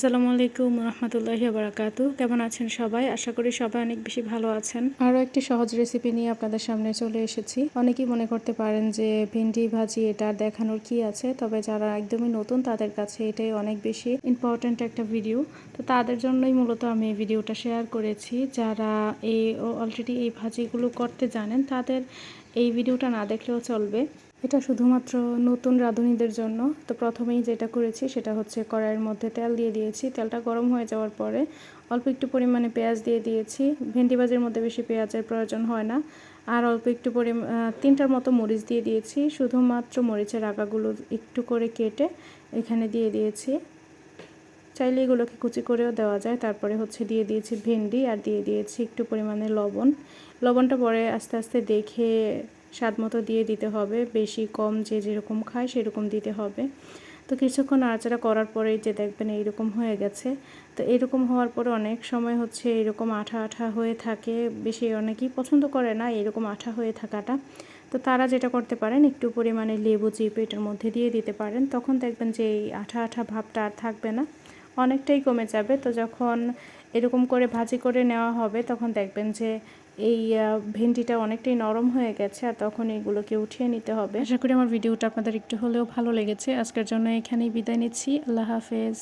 আসসালামু আলাইকুম রহমতুল্লাহি বারাকাতু কেমন আছেন সবাই? আশা করি সবাই অনেক বেশি ভালো আছেন। আরও একটি সহজ রেসিপি নিয়ে আপনাদের সামনে চলে এসেছি। অনেকেই মনে করতে পারেন যে ভেন্ডি ভাজি এটা দেখানোর কি আছে, তবে যারা একদমই নতুন তাদের কাছে এটাই অনেক বেশি ইম্পর্ট্যান্ট একটা ভিডিও তো তাদের জন্যই মূলত আমি এই ভিডিওটা শেয়ার করেছি। যারা এই অলরেডি এই ভাজিগুলো করতে জানেন, তাদের এই ভিডিওটা না দেখলেও চলবে। এটা শুধুমাত্র নতুন রাঁধুনিদের জন্য। তো প্রথমেই যেটা করেছি সেটা হচ্ছে কড়াইয়ের মধ্যে তেল দিয়ে দিয়েছি। তেলটা গরম হয়ে যাওয়ার পরে অল্প একটু পরিমাণে পেঁয়াজ দিয়ে দিয়েছি। ভেন্ডি ভাজির মধ্যে বেশি পেঁয়াজের প্রয়োজন হয় না। আর অল্প একটু পরিমাণ তিনটার মতো মরিচ দিয়ে দিয়েছি। শুধুমাত্র মরিচের আগাগুলো একটু করে কেটে এখানে দিয়ে দিয়েছি। চাইলে এগুলোকে কুচি করেও দেওয়া যায়। তারপরে হচ্ছে দিয়ে দিয়েছি ভেন্ডি আর দিয়ে দিয়েছি একটু পরিমাণে লবণ। লবণটা পরে আস্তে আস্তে দেখে স্বাদ মতো দিয়ে দিতে হবে। বেশি কম যে যেরকম খায় সেরকম দিতে হবে। তো কিছুক্ষণ নাড়াচাড়া করার পরে যে দেখবেন এইরকম হয়ে গেছে। তো এরকম হওয়ার পরে অনেক সময় হচ্ছে এরকম আঠা আঠা হয়ে থাকে। বেশি অনেকেই পছন্দ করে না এরকম আঠা হয়ে থাকাটা। তো তারা যেটা করতে পারেন, একটু পরিমাণে লেবু চিপে এটার মধ্যে দিয়ে দিতে পারেন। তখন দেখবেন যে এই আঠা আঠা ভাবটা আর থাকবে না। অনেকটাই কমে যাবে। তো যখন এরকম করে ভাজি করে নেওয়া হবে, তখন দেখবেন যে এই ভেন্ডিটা অনেকটাই নরম হয়ে গেছে আর তখন এইগুলোকে উঠিয়ে নিতে হবে। আশা করি আমার ভিডিওটা আপনাদের একটু হলেও ভালো লেগেছে। আজকের জন্য এখানেই বিদায় নিচ্ছি। আল্লাহ হাফেজ।